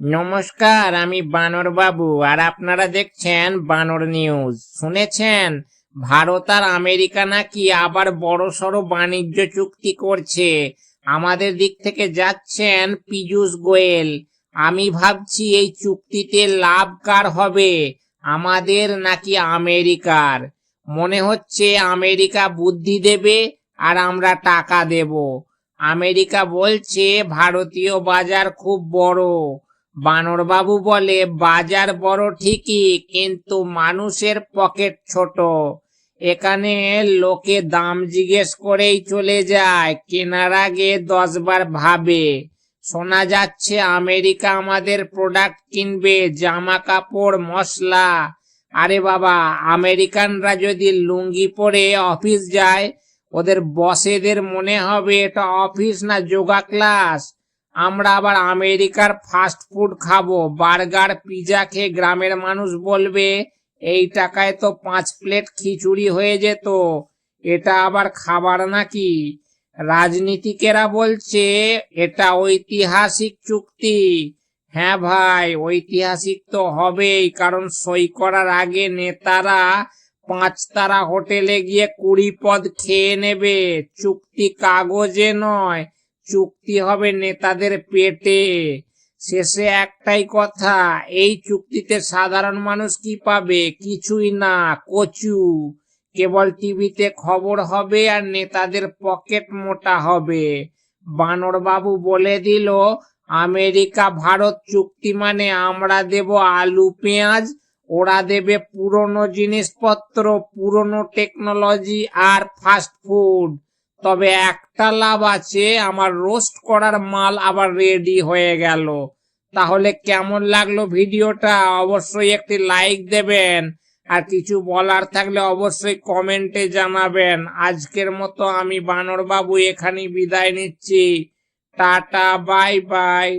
নমস্কার, আমি বানর বাবু, আর আপনারা দেখছেন বানর নিউজ। শুনেছেন? ভারত আর আমেরিকা নাকি আবার বড় সড়ো বাণিজ্য চুক্তি করছে। আমাদের দিক থেকে যাচ্ছেন পীযূষ গোয়েল। আমি ভাবছি এই চুক্তিতে লাভ কার হবে? আমাদের নাকি আমেরিকার। মনে হচ্ছে আমেরিকা বুদ্ধি দেবে আর আমরা টাকা দেব। আমেরিকা বলছে ভারতীয় বাজার খুব বড়। বানরবাবু বলে, বাজার বড় ঠিকই, কিন্তু মানুষের পকেট ছোট। এখানে লোকে দাম জিজ্ঞেস করেই চলে যায়, কেনার আগে দশবার ভাবে। শোনা যাচ্ছে, আমেরিকা আমাদের প্রোডাক্ট কিনবে জামা কাপড় মশলা। আরে বাবা, আমেরিকানরা যদি লুঙ্গি পরে অফিস যায়, ওদের বসেদের মনে হবে এটা অফিস না যোগা ক্লাস। আমরা আবার আমেরিকার ফাস্ট ফুড খাব। বার্গার, পিজা খেয়ে গ্রামের মানুষ বলবে, এই টাকায় তো পাঁচ প্লেট খিচুড়ি হয়ে যেত। এটা আবার খাবার নাকি? রাজনীতিকেরা বলছে, এটা ঐতিহাসিক চুক্তি। হ্যাঁ ভাই, ঐতিহাসিক তো হবেই, কারণ সই করার আগে নেতারা পাঁচ তারা হোটেলে গিয়ে কুড়ি পদ খেয়ে নেবে। চুক্তি কাগজে নয় চুক্তি হবে নেতাদের পেটে। শেষে একটাই কথা, এই চুক্তিতে সাধারণ মানুষ কি পাবে? কিছুই না, কচু। কেবল টিভিতে খবর হবে আর নেতাদের পকেট মোটা হবে। বানর বাবু বলে দিল, আমেরিকা, ভারত চুক্তি মানে আমরা দেব আলু, পেঁয়াজ, ওরা দেবে পুরনো জিনিসপত্র, পুরনো টেকনোলজি আর ফাস্ট ফুড। তবে একটা লাভ আছে, আমার রোস্ট করার মাল আবার রেডি হয়ে গেল। তাহলে কেমন লাগল ভিডিওটা? অবশ্যই একটি লাইক দেবেন। আর কিছু বলার থাকলে অবশ্যই কমেন্টে জানাবেন। আজকের মতো আমি বানরবাবু এখানেই বিদায় নিচ্ছি। Tata bye bye